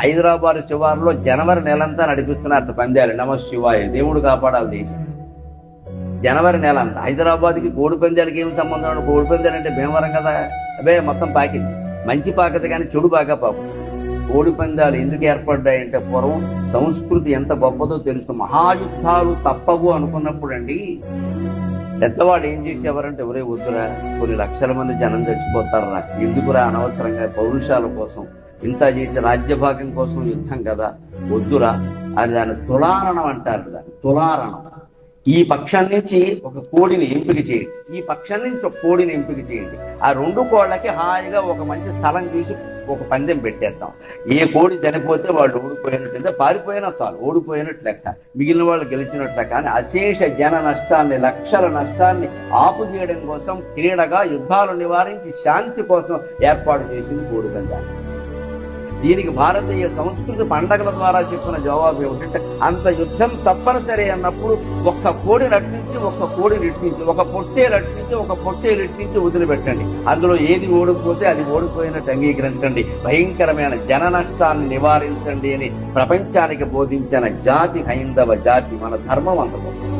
హైదరాబాద్ శివారులో జనవరి నెలంతా నడిపిస్తున్నారు పందాలు. నమ శివాయ దేవుడు కాపాడాలి దేశం. జనవరి నెల అంతా హైదరాబాద్కి కోడి పందాలకి ఏం సంబంధం ఉండదు. కోడి పందాలు అంటే భీమవరం కదా? అవే మొత్తం పాకింది. మంచి పాకది కానీ చెడు బాగా పాకు కోడి పందాలు ఎందుకు ఏర్పడ్డాయంటే పూర్వం సంస్కృతి ఎంత గొప్పదో తెలుసు. మహాయుద్ధాలు తప్పవు అనుకున్నప్పుడు అండి. పెద్దవాడు ఏం చేసేవారంటే ఎవరే వద్దురా కొన్ని లక్షల మంది జనం చచ్చిపోతారా? ఎందుకురా అనవసరంగా? పౌరుషాల కోసం ఇంత చేసి రాజ్యభాగం కోసం యుద్ధం కదా వద్దురా అని దాన్ని తులారణం అంటారు దాన్ని తులారణం. ఈ పక్షం నుంచి ఒక కోడిని ఎంపిక చేయండి. ఈ పక్షం నుంచి ఒక కోడిని ఎంపిక చేయండి. ఆ రెండు కోళ్ళకి హాయిగా ఒక మంచి స్థలం చూసి ఒక పందెం పెట్టేద్దాం. ఏ కోడి చనిపోతే వాళ్ళు ఓడిపోయినట్టు పారిపోయినా చాలు ఓడిపోయినట్టు లెక్క మిగిలిన వాళ్ళు గెలిచినట్ల కానీ అశేష జన నష్టాన్ని లక్షల నష్టాన్ని ఆపు చేయడం కోసం క్రీడగా యుద్ధాలు నివారించి శాంతి కోసం ఏర్పాటు చేసింది కోడి పందాలు. దీనికి భారతీయ సంస్కృతి పండగల ద్వారా చెప్పిన జవాబు ఏమిటంటే అంత యుద్ధం తప్పనిసరి అన్నప్పుడు ఒక్క కోడి రట్టించి ఒక్క కోడి రెట్టించి ఒక పొట్టే రట్టించి ఒక పొట్టే రెట్టించి వదిలిపెట్టండి అందులో ఏది ఓడిపోతే అది ఓడిపోయినట్టు అంగీకరించండి భయంకరమైన జన నష్టాన్ని నివారించండి అని ప్రపంచానికి బోధించిన జాతి హైందవ జాతి మన ధర్మం అంత గొప్పది.